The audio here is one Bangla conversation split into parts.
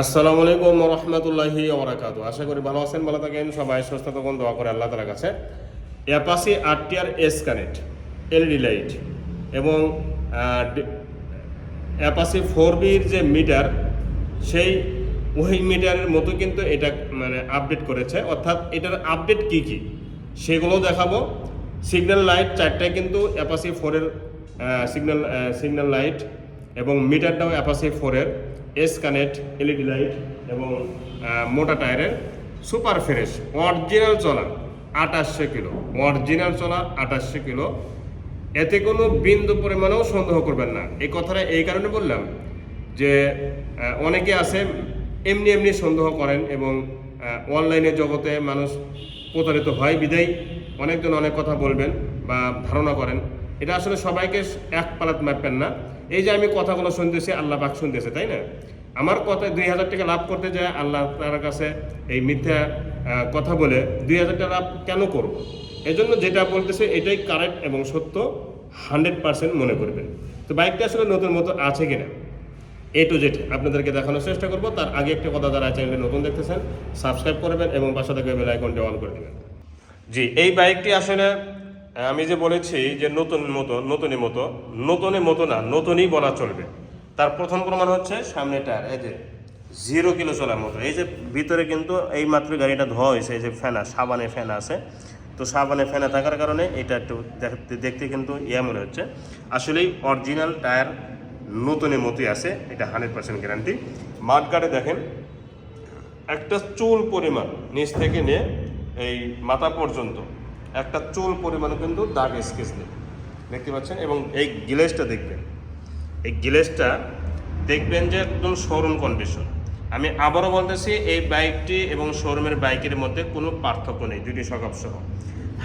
আসসালামু আলাইকুম রহমতুল্লাহি ওবরাকাতু। আশা করি ভালো আছেন, ভালো থাকেন। সবাই সুস্থ থাকুন, দোয়া করে আল্লাহ তালার কাছে। Apache RTR S connect LED light এবং অ্যাপাসি ফোর বির যে মিটার সেই ওই মিটারের মতো কিন্তু এটা মানে আপডেট করেছে। অর্থাৎ এটার আপডেট কি কি? সেগুলো দেখাবো। সিগন্যাল লাইট চারটায় কিন্তু অ্যাপাসি ফোরের সিগন্যাল সিগন্যাল লাইট এবং মিটারটাও অ্যাপাসি ফোরের এস কানেক্ট এলইডি লাইট এবং মোটা টায়ারের সুপার ফ্রেশ অরিজিনাল চলা আঠাশশো কিলো অরিজিনাল চলা আঠাশশো কিলো। এতে কোনো বিন্দু পরিমাণেও সন্দেহ করবেন না। এই কথাটা এই কারণে বললাম যে অনেকে আছে, এমনি এমনি সন্দেহ করেন এবং অনলাইনে জগতে মানুষ প্রতারিত হয়, বিদায়। অনেকজন অনেক কথা বলবেন বা ধারণা করেন। এটা আসলে সবাইকে এক পালাত মাপবেন না। এই যে আমি কথাগুলো শুনতেছি, আল্লাহ পাক শুনতেছে, তাই না? আমার কথা দুই হাজার টাকা লাভ করতে যায়, আল্লাহ তার কাছে এই মিথ্যা কথা বলে দুই হাজার টাকা লাভ কেন করব? এই জন্য যেটা বলতেছে, এটাই কারেক্ট এবং সত্য হান্ড্রেড পার্সেন্ট মনে করবেন। তো বাইকটা আসলে নতুন মতো আছে কিনা? এ টু জেড আপনাদেরকে দেখানোর চেষ্টা করব। তার আগে একটা কথা যারা চ্যানেলে নতুন দেখতেছেন সাবস্ক্রাইব করবেন এবং পাশে থেকে বেল আইকনটা অন করে দেবেন। জি, এই বাইকটি আসলে আমি যে বলেছি যে নতুন মতো নতুনই মতো, নতুনের মতো না, নতুনই বলা চলবে। তার প্রথম প্রমাণ হচ্ছে সামনে টায়ার এই যে জিরো কিলো চলার মতো। এই যে ভিতরে কিন্তু এই মাত্র গাড়িটা ধোয়া হয়েছে, এই যে ফ্যানা সাবানে ফ্যানা আছে। তো সাবানে ফ্যানা থাকার কারণে এটা একটু দেখতে দেখতে কিন্তু ইয়ে মনে হচ্ছে। আসলেই অরিজিনাল টায়ার নতুনের মতোই আছে, এটা হান্ড্রেড পার্সেন্ট গ্যারান্টি। মাঠগার্ডে দেখেন, একটা চুল পরিমাণ নিচ থেকে নিয়ে এই মাথা পর্যন্ত। একটা চুল পরিমাণে কিন্তু দাগ স্কেচ নেই। দেখতে পাচ্ছেন? এবং এই গ্লেসটা দেখবেন। এই গ্লেসটা দেখবেন যে একদম শোরুম কন্ডিশন আমি আবারও বলতেছি, এই বাইকটি এবং শোরুমের বাইকের মধ্যে কোনো পার্থক্য নেই দুটি সকাপ সহ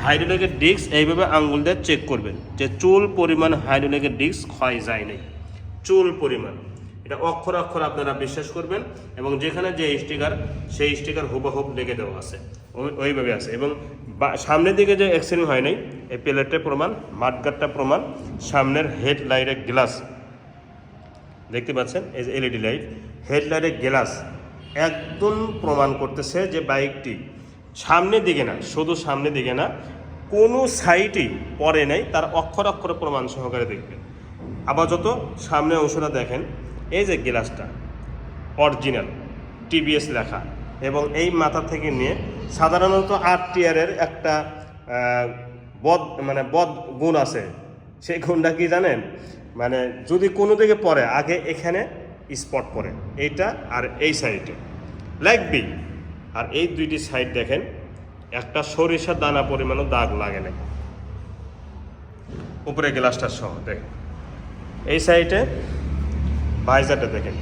হাইড্রোলিকের ডিস্ক এইভাবে আঙ্গুল দিয়ে চেক করবেন যে চুল পরিমাণ হাইড্রোলিকের ডিস্ক ক্ষয় যায় নাই। চুল পরিমাণ। এটা অক্ষর অক্ষর আপনারা বিশ্বাস করবেন এবং যেখানে যে স্টিকার, সেই স্টিকার হুবহুব লেগে দেওয়া আছে। ওই- ওইভাবে আছে। এবং সামনের দিকে যে অ্যাক্সিডেন্ট হয় নাই, এই প্লেটটা প্রমাণ, মাঠগাটটা প্রমাণ, সামনের হেড লাইটের গ্লাস। দেখতে পাচ্ছেন? এই যে এলইডি লাইট হেডলাইটের গ্লাস একদম প্রমাণ করতেছে যে বাইকটি সামনের দিকে না, শুধু সামনের দিকে না, কোনো সাইটই পরে নাই, তার অক্ষর অক্ষর প্রমাণ সহকারে দেখবেন। আপাতত সামনে অংশটা দেখেন। এই যে গ্লাসটা অরিজিনাল টিবিএস লেখা, এবং এই মাথা থেকে নিয়ে সাধারণত আট টিয়ারের একটা বদ মানে বদ গুণ আছে। সেই গুণটা কি জানেন? মানে যদি কোনো দিকে পড়ে, আগে এখানে স্পট পড়ে, এইটা আর এই সাইডে লাগবেই। আর এই দুইটি সাইড দেখেন, একটা সরিষার দানা পরিমাণও দাগ লাগে না উপরে গ্লাসটা সহ, দেখেন। এই সাইডে ভাইজারটা দেখেন।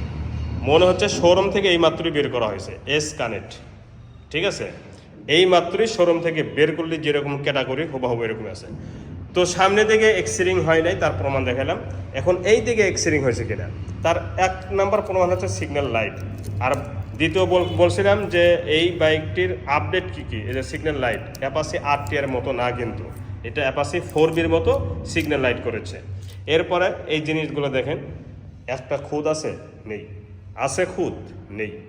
মনে হচ্ছে শোরুম থেকে এই মাত্রই বের করা হয়েছে এস কানেক্ট ঠিক আছে? এই মাত্রই শোরুম থেকে বের করলে যেরকম ক্যাটাগরি হুবাহুব এরকম আছে। তো সামনে দিকে এক্সিরিং হয় নাই, তার প্রমাণ দেখালাম। এখন এই দিকে এক্সিরিং হয়েছে কিনা, তার এক নাম্বার প্রমাণ হচ্ছে সিগন্যাল লাইট আর দ্বিতীয় বল- বলছিলাম যে এই বাইকটির আপডেট কি কি? এই যে সিগন্যাল লাইট অ্যাপাসি আর টি এর মতো না কিন্তু, এটা অ্যাপাসি ফোর বির মতো সিগন্যাল লাইট করেছে। এরপরে এই জিনিসগুলো দেখেন একটা খুদ আছে? নেই। আছে খুদ? নেই।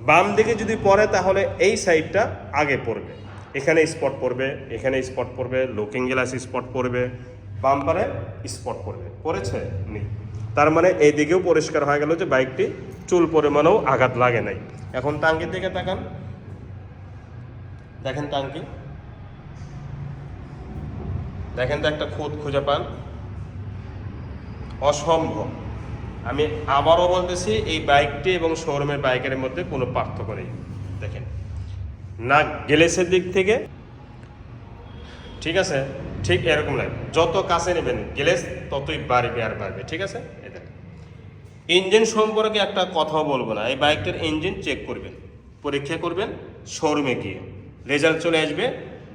বাম দিকে যদি পড়ে, তাহলে এই সাইডটা আগে পড়বে। এখানে স্পট পড়বে, এখানে স্পট পড়বে, লুকিং গ্লাস স্পট পড়বে বাম্পারে স্পট পড়বে। পড়েছে? নেই। তার মানে এই দিকেও পরিষ্কার হয়ে গেল যে বাইকটি চুল পরিমাণেও আঘাত লাগে নাই। এখন টাঙ্কির দিকে তাকান। দেখেন টাঙ্কি। দেখেন তো একটা খুদ খুঁজে পান। অসম্ভব। আমি আবারও বলতেছি, এই বাইকটি এবং শোরুমের বাইকের মধ্যে কোনো পার্থক্য নেই। দেখেন, না গ্লেসের দিক থেকে, ঠিক আছে? ঠিক এরকম লাগে। যত কাছে নেবেন গ্লেস, ততই বাড়বে আর বাড়বে, ঠিক আছে? ইঞ্জিন সম্পর্কে একটা কথাও বলব না। এই বাইকটার ইঞ্জিন চেক করবেন, পরীক্ষা করবেন, শোরুমে গিয়ে। রেজাল্ট চলে আসবে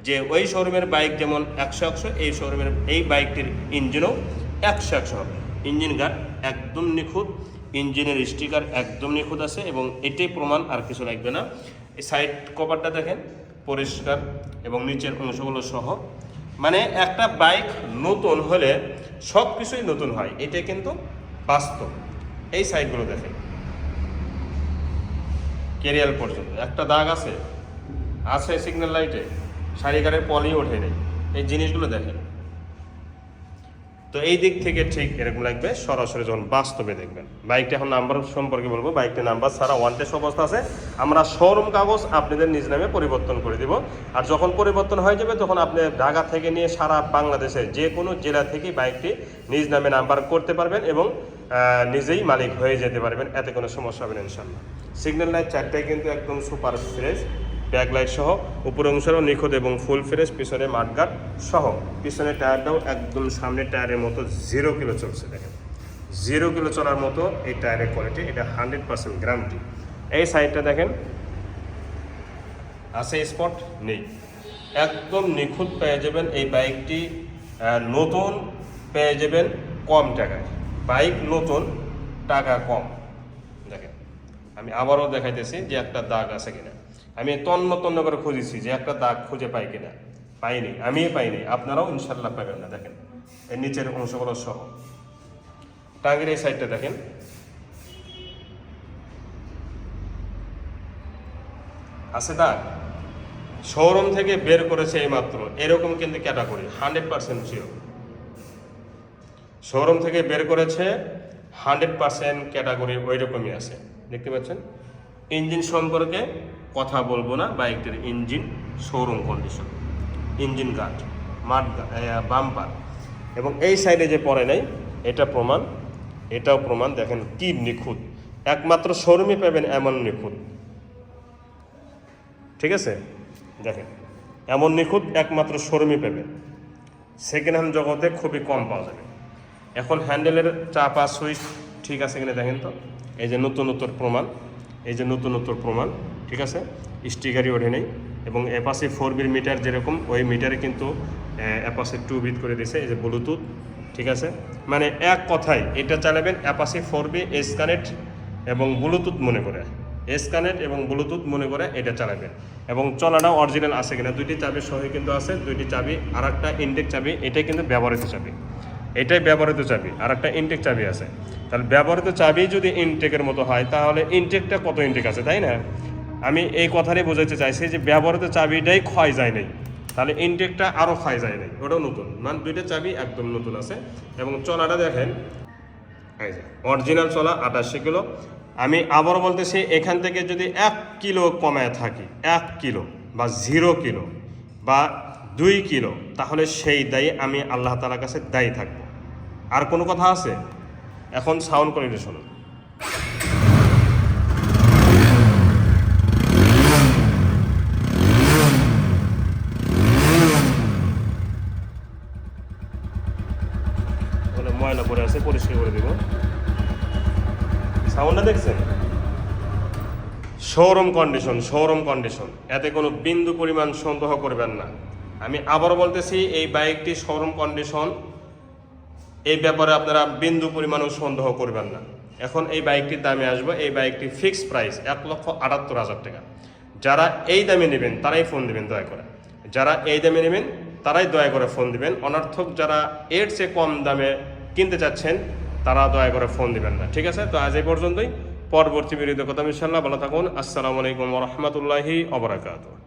যে ওই শোরুমের বাইক যেমন একশো একশো, এই শোরুমের, এই বাইকটির ইঞ্জিনও একশো একশো হবে। ইঞ্জিন গার্ড একদম নিখুঁত, ইঞ্জিনের স্টিকার একদম নিখুঁত আছে এবং এটাই প্রমাণ আর কিছু লাগবে না। এই সাইড কভারটা দেখেন, পরিষ্কার এবং নিচের অংশগুলো সহ। মানে একটা বাইক নতুন হলে সব কিছুই নতুন হয় এটা কিন্তু বাস্তব। এই সাইডগুলো দেখেন। কেরিয়াল পর্যন্ত, একটা দাগ আছে আছে সিগন্যাল লাইটে সারিকারের পলি ওঠে নেই। এই জিনিসগুলো দেখেন। তো এই দিক থেকে ঠিক এরকম লাগবে, সরাসরি যখন বাস্তবে দেখবেন। বাইকটা এখন নাম্বার সম্পর্কে বলব, বাইকটির নাম্বার ছাড়া ওয়ান টেস্ট অবস্থা আছে। আমরা শোরুম কাগজ আপনাদের নিজ নামে পরিবর্তন করে দিব। আর যখন পরিবর্তন হয়ে যাবে, তখন আপনি ঢাকা থেকে নিয়ে সারা বাংলাদেশের যে কোনো জেলা থেকে বাইকটি নিজ নামে নাম্বার করতে পারবেন এবং নিজেই মালিক হয়ে যেতে পারবেন। এতে কোনো সমস্যা হবে না ইনশাল্লাহ সিগন্যাল লাইট চারটায় কিন্তু একদম সুপার ফ্রেশ ব্যাক লাইট সহ উপর অংশেরও নিখুঁত এবং ফুল ফ্রেশ পিছনে মাঠগাট সহ। পিছনের টায়ারটাও একদম সামনের টায়ারের মতো জিরো কিলো চলছে, দেখেন। জিরো কিলো চলার মতো এই টায়ারের কোয়ালিটি এটা হান্ড্রেড পার্সেন্ট গ্যারান্টি এই সাইডটা দেখেন, আছে স্পট নেই। একদম নিখুঁত পেয়ে যাবেন এই বাইকটি নতুন পেয়ে যাবেন কম টাকায়। বাইক নতুন, টাকা কম। দেখেন, আমি আবারও দেখাইতেছি যে একটা দাগ আছে কিনা। আমি তন্ন তন্ন করে খুঁজেছি যে একটা দাগ খুঁজে পাই কিনা। পাইনি আমি পাইনি, আপনারাও ইনশাল্লাহ পাবেন না, দেখেন। এর নিচের অংশগুলো সহ। টাঙ্গের এই সাইডটা দেখেন। আছে দাগ? শোরুম থেকে বের করেছে এই মাত্র এরকম কিন্তু category hundred percent sure showroom থেকে বের করেছে হান্ড্রেড পার্সেন্ট ক্যাটাগরি ওই রকমই আছে, দেখতে পাচ্ছেন? ইঞ্জিন সম্পর্কে কথা বলব না বাইকটির engine showroom condition engine guard মাঠ বাম্পার এবং এই সাইডে যে পড়ে নাই, এটা প্রমাণ, এটাও প্রমাণ, দেখেন কি নিখুঁত, একমাত্র শোরুমে পাবেন এমন নিখুঁত। ঠিক আছে? দেখেন, এমন নিখুঁত একমাত্র শোরুমে পাবেন। সেকেন্ড হ্যান্ড জগতে খুবই কম পাওয়া যাবে। এখন হ্যান্ডেলের চাপা সুইচ ঠিক আছে কিনা দেখেন তো? এই যে নতুন নতুন প্রমাণ। এই যে নতুন নতুন প্রমাণ, ঠিক আছে? স্টিকারই ওঠে নেই এবং অ্যাপাসি ফোর বির মিটার যেরকম, ওই মিটারে কিন্তু অ্যাপাসি টু বিট করে দিয়েছে, এই যে ব্লুটুথ ঠিক আছে? মানে এক কথায়, এটা চালাবেন Apache four V S connect এবং ব্লুটুথ মনে করে। এস কানেক্ট এবং ব্লুটুথ মনে করে এটা চালাবেন। এবং চলাটাও অরিজিনাল আছে কিনা, দুইটি চাবি সহ কিন্তু আছে, দুইটি চাবি আর একটা ইন্ডেক চাবি, এটাই কিন্তু ব্যবহৃত চাবি। এটাই ব্যবহৃত চাবি, আর একটা ইনটেক চাবি আছে। তাহলে ব্যবহৃত চাবি যদি ইনটেকের মতো হয়, তাহলে ইনটেকটা কত ইনটেক আছে, তাই না? আমি এই কথাটাই বোঝাতে চাইছি যে ব্যবহৃত চাবিটাই ক্ষয় যায় নাই। তাহলে ইনটেকটা আরও ক্ষয় যায় নাই, ওটাও নতুন। মানে দুইটা চাবি একদম নতুন আছে। এবং চলাটা দেখেন অরিজিনাল চলা, আটাশি কিলো। আমি আবার বলতেছি, এখান থেকে যদি এক কিলো কমায় থাকি, এক কিলো বা জিরো কিলো বা দুই কিলো, তাহলে সেই দায়ী আমি আল্লাহ তালার কাছে দায়ী থাকব। আর কোনো কথা আছে? এখন সাউন্ড কোয়ালিটি শুনুন। ময়লা পড়ে আছে, পরিষ্কার করে দেবো। সাউন্ডটা দেখছেন? Showroom condition showroom condition. এতে কোনো বিন্দু পরিমাণ সন্দেহ করবেন না। আমি আবার বলতেছি, এই বাইকটি শোরুম কন্ডিশন এই ব্যাপারে আপনারা বিন্দু পরিমাণও সন্দেহ করবেন না। এখন এই বাইকটির দামে আসব। এই বাইকটি ফিক্সড প্রাইস এক লক্ষ আটাত্তর হাজার টাকা। যারা এই দামে নেবেন, তারাই ফোন দিবেন দয়া করে। যারা এই দামে নেবেন, তারাই দয়া করে ফোন দিবেন। অনার্থক যারা এর চেয়ে কম দামে কিনতে চাচ্ছেন, তারা দয়া করে ফোন দিবেন না। ঠিক আছে? তো আজ এই পর্যন্তই। পরবর্তী বিরোধী কথা ইনশাল্লাহ ভালো থাকুন। আসসালামু আলাইকুম রহমতুল্লাহি অবরাকাত